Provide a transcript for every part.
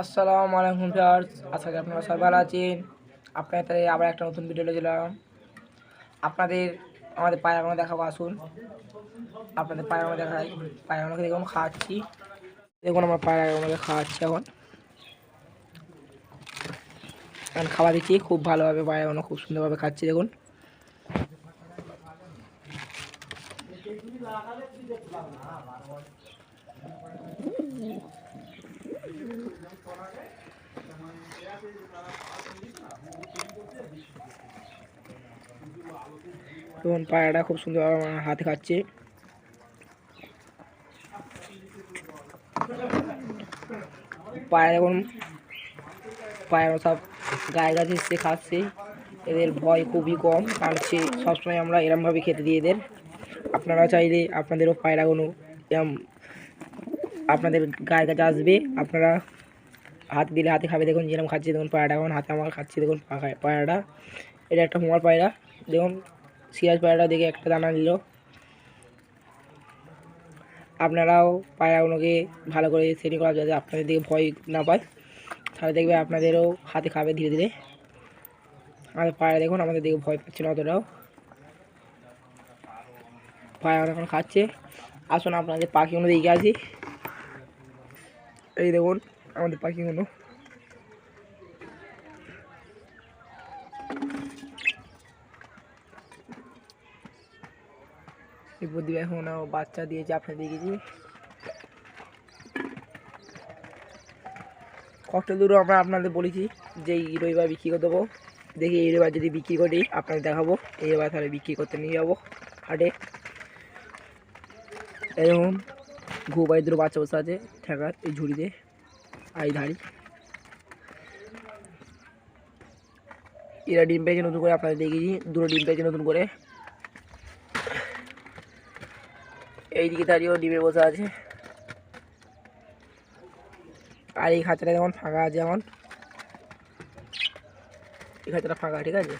আসসালামু আলাইকুম ভিউয়ার্স, আশা করি আপনারা সবাই ভালো আছেন। আপনাদের আবার একটা নতুন ভিডিও দিলাম আপনাদের, আমাদের পায়রাগুলো দেখাবো, আসুন। আপনাদের পায়রাগুলো দেখাই পায়রাগুলোকে দেখুন, খাওয়াচ্ছি। দেখুন আমার পায়রাগুলোকে খাওয়াচ্ছি এখন। এখন খাওয়া দিচ্ছি, খুব ভালোভাবে পায়রাগুলো খুব সুন্দরভাবে খাচ্ছি, দেখুন। দেখুন পায়রাটা খুব আমার হাতে খাচ্ছে। পায়রা দেখুন পায়রা সব গায়ে গাছে এসে খাচ্ছে, এদের ভয় খুবই কম, কারণ হচ্ছে সবসময় আমরা এরমভাবে খেতে দিই এদের। আপনারা চাইলে আপনাদেরও পায়রাগুলো এরম আপনাদের গায়ে কাছে আসবে, আপনারা হাত দিলে হাতে খাবে। দেখুন যেরকম খাচ্ছে, দেখুন পায়রাটা এখন হাতে আমার খাচ্ছে, দেখুন পায়রাটা। এটা একটা মোয়ার পায়রা। দেখুন, সিরাজ পায়রাটা দেখে একটা দানা নিল। আপনারাও পায়রাগুলোকে ভালো করে শ্রেণি করা যাতে আপনাদের দিকে ভয় না পায়, তাহলে দেখবে আপনাদেরও হাতে খাবে ধীরে ধীরে। আমাদের পায়রা দেখুন, আমাদের দিকে ভয় পাচ্ছে না অতটাও। পায়রা এখন খাচ্ছে। আসুন আপনাদের পাখিগুলো দিকে আসি। এই দেখুন আমাদের পাখিগুলো এই এখনও বাচ্চা দিয়েছে আপনাদের দেখেছি কত দূর আমরা আপনাদের বলেছি যে এই রবিবার বিক্রি করে দেবো। দেখি এই রবিবার যদি বিক্রি করি আপনাদের দেখাবো। এই রবিবার তাহলে বিক্রি করতে নিয়ে যাব হাটে। এরকম ঘু বাড়ি দুটো বাচ্চা বসে আছে ঠেকার এই ঝুড়িতে। আর এই ধাড়ি। এরা ডিম পেয়েছে নতুন করে, আপনাদের দেখেছি দুটো ডিম পেয়েছে নতুন করে। এইদিকে দাঁড়িয়েও ডিমে বসে আছে। আর এই খাঁচাটা যেমন ফাঁকা আছে, যেমন। এই খাঁচাটা ফাঁকা, ঠিক আছে?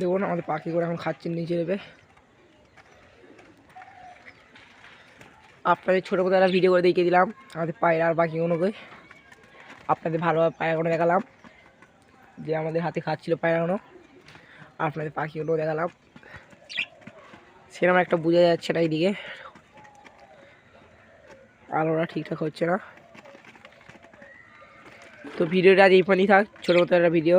দেখুন আমাদের পাখি করে এখন খাচ্ছেন নিচে নেবে। আপনাদের ছোটো কোথাও একটা ভিডিও করে দেখিয়ে দিলাম, আমাদের পায়রা আর পাখিগুলোকে আপনাদের ভালোভাবে পায়রাগুলো দেখালাম, যে আমাদের হাতে খাচ্ছিল পায়রাগুলো আপনাদের পাখিগুলো দেখালাম। সেরকম একটা বোঝা যাচ্ছে না এইদিকে। আলোটা ঠিকঠাক হচ্ছে না। তো ভিডিওটা আজ এই পর্যন্তই থাক, ছোটো মতো একটা ভিডিও